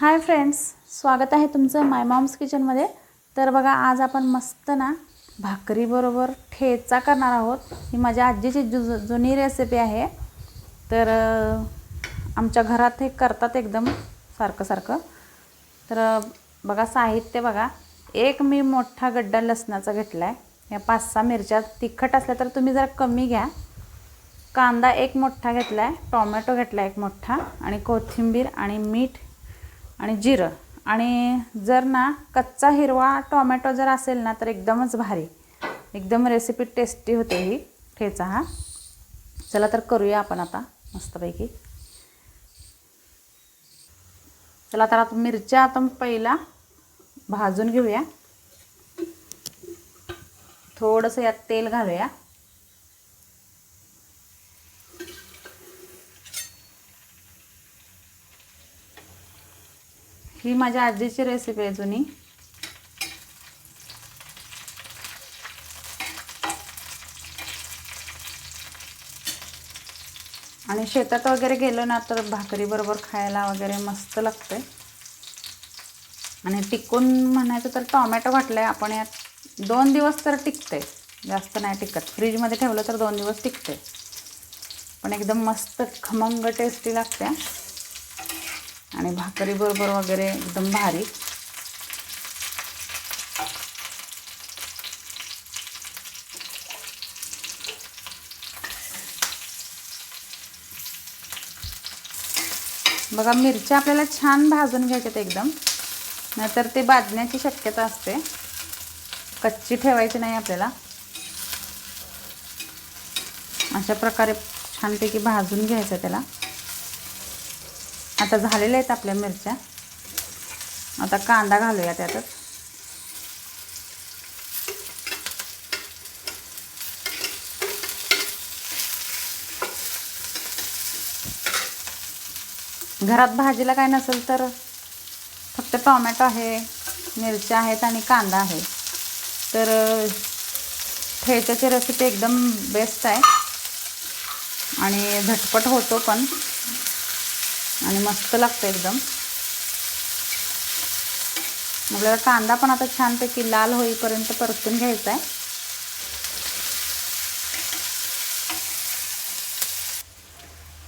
Hi friends स्वागत आहे तुमचं माय मॉम्स किचनमध्ये तर बघा आज आपण मस्त ना भाकरीबरोबर ठेचा करणार आहोत. ही माझ्या आजीची जु जुनी रेसिपी आहे. तर आमच्या घरात हे करतात एकदम सारखं सारखं तर बघा साहित्य बघा. एक मी मोठा गड्डा लसणाचा घेतला आहे या पाच सहा मिरच्या तिखट असल्या तर तुम्ही जरा कमी घ्या. कांदा एक मोठा घेतला आहे टॉमॅटो घेतला एक मोठा आणि कोथिंबीर आणि मीठ आणि जिरं. आणि जर ना कच्चा हिरवा टॉमॅटो जर असेल ना तर एकदमच भारी. एकदम रेसिपी टेस्टी होते ही. ठेचा हा. चला तर करूया आपण आता मस्तपैकी. चला तर आता मिरच्या आता पहिला भाजून घेऊया. थोडंसं यात तेल घालूया. ही माझ्या आजीची रेसिपी आहे जुनी. आणि शेतात वगैरे गेलो ना तर भाकरी बरोबर खायला वगैरे मस्त लागते. आणि टिकून म्हणायचं तर टॉमॅटो घातलं आहे आपण यात दोन दिवस तर टिकते. जास्त नाही टिकत. फ्रीजमध्ये ठेवलं तर दोन दिवस टिकते. पण एकदम मस्त खमंग टेस्टी लागते. आणि भाकरी बरोबर वगैरे एकदम भारी. बघा मिरच्या आपल्याला छान भाजून घ्यायच्यात एकदम. नाहीतर ते भाजण्याची शक्यता असते. कच्ची ठेवायची नाही आपल्याला. अशा प्रकारे छानपैकी भाजून घ्यायचं त्याला. आता झालेल्या आहेत आपल्या मिरच्या. आता कांदा घालूया त्यातच. घरात भाजीला काय नसेल तर फक्त टॉमॅटो आहे मिरच्या आहेत आणि कांदा आहे. तर ठेच्याची रेसिपी एकदम बेस्ट आहे. आणि झटपट होतो पण. आणि मस्त लागतं एकदम. आपल्याला कांदा पण आता छानपैकी लाल होईपर्यंत परतून घ्यायचा आहे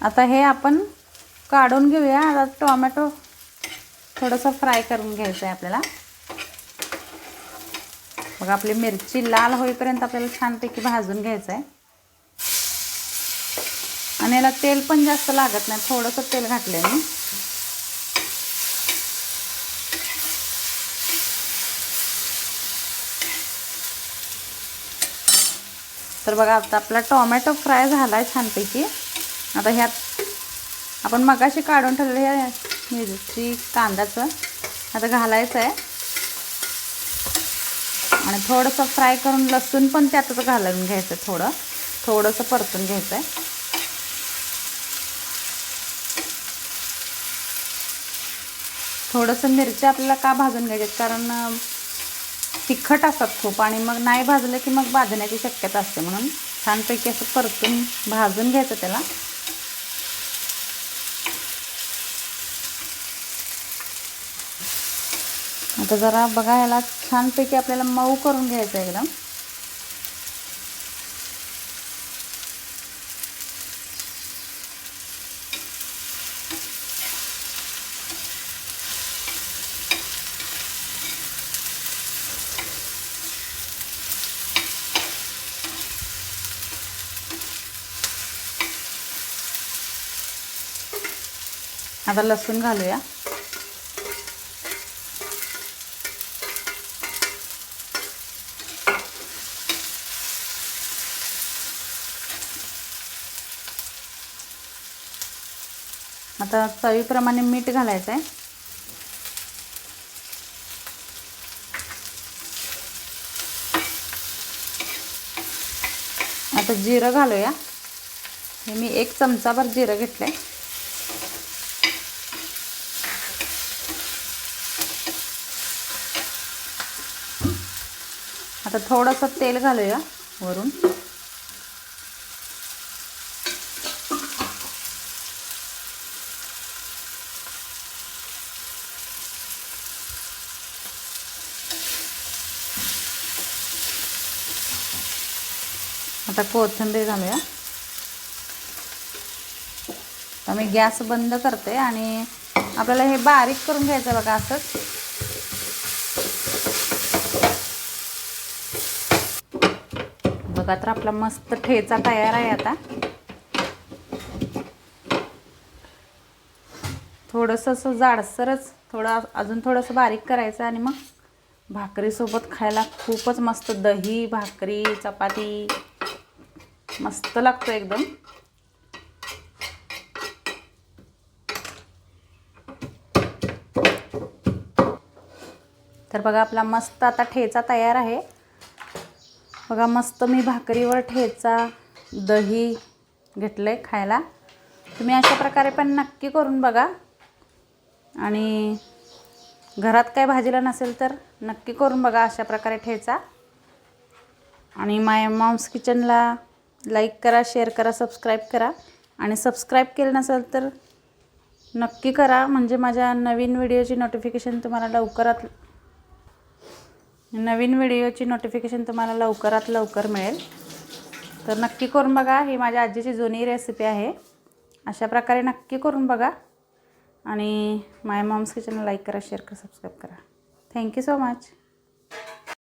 आता हे आपण काढून घेऊया. आता टोमॅटो थोडंसं फ्राय करून घ्यायचं आहे आपल्याला. बघा आपली मिरची लाल होईपर्यंत आपल्याला छानपैकी भाजून घ्यायचं आहे आणि याला तेल पण जास्त लागत नाही. थोडंसं तेल घातलं मी. तर बघा आता आपला टोमॅटो फ्राय झाला आहे छानपैकी. आता ह्यात आपण मगाशी काढून ठेवलेलं ह्या मिरची कांद्याचं आता घालायचं आहे आणि थोडंसं फ्राय करून लसूण पण त्यातच घालून घ्यायचं थोडं. थोडंसं परतून घ्यायचं आहे थोडंसं मिरच्या आपल्याला का भाजून घ्यायच्यात? कारण तिखट असतात खूप आणि मग नाही भाजलं की मग भाजण्याची शक्यता असते म्हणून छानपैकी असं परतून भाजून घ्यायचं त्याला. आता जरा बघा याला छानपैकी आपल्याला मऊ करून घ्यायचं एकदम. आता लसूण घालूया. आता चवीप्रमाणे मीठ घालायचं आहे आता जिरं घालूया. हे मी एक चमचाभर जिरं घेतलं आहे आता थोडंसं तेल घालूया वरून. आता कोथिंबीर घालूया. आता मी गॅस बंद करते आणि आपल्याला हे बारीक करून घ्यायचं बघा असंच. बघा तर आपला मस्त ठेचा तयार आहे आता. थोडंसं असं जाडसरच थोडं अजून थोडंसं बारीक करायचं आणि मग भाकरीसोबत खायला खूपच मस्त दही भाकरी चपाती मस्त लागतो एकदम. तर बघा आपला मस्त आता ठेचा तयार आहे. बघा मस्त मी भाकरीवर ठेचा दही घेतलं आहे खायला. तुम्ही अशा प्रकारे पण नक्की करून बघा. आणि घरात काय भाजीला नसेल तर नक्की करून बघा अशा प्रकारे ठेचा. आणि माय मॉम्स किचनला लाईक करा शेअर करा सबस्क्राईब करा. आणि सबस्क्राईब केलं नसेल तर नक्की करा. म्हणजे माझ्या नवीन व्हिडिओची नोटिफिकेशन तुम्हाला लवकरात नवीन व्हिडिओची नोटिफिकेशन तुम्हाला लवकरात लवकर मिळेल. तर नक्की करून बघा ही माझ्या आजीची जुनी रेसिपी आहे. अशा प्रकारे नक्की करून बघा. आणि माय मॉम्स किचनला लाईक करा शेअर करा सबस्क्राईब करा. Thank you so much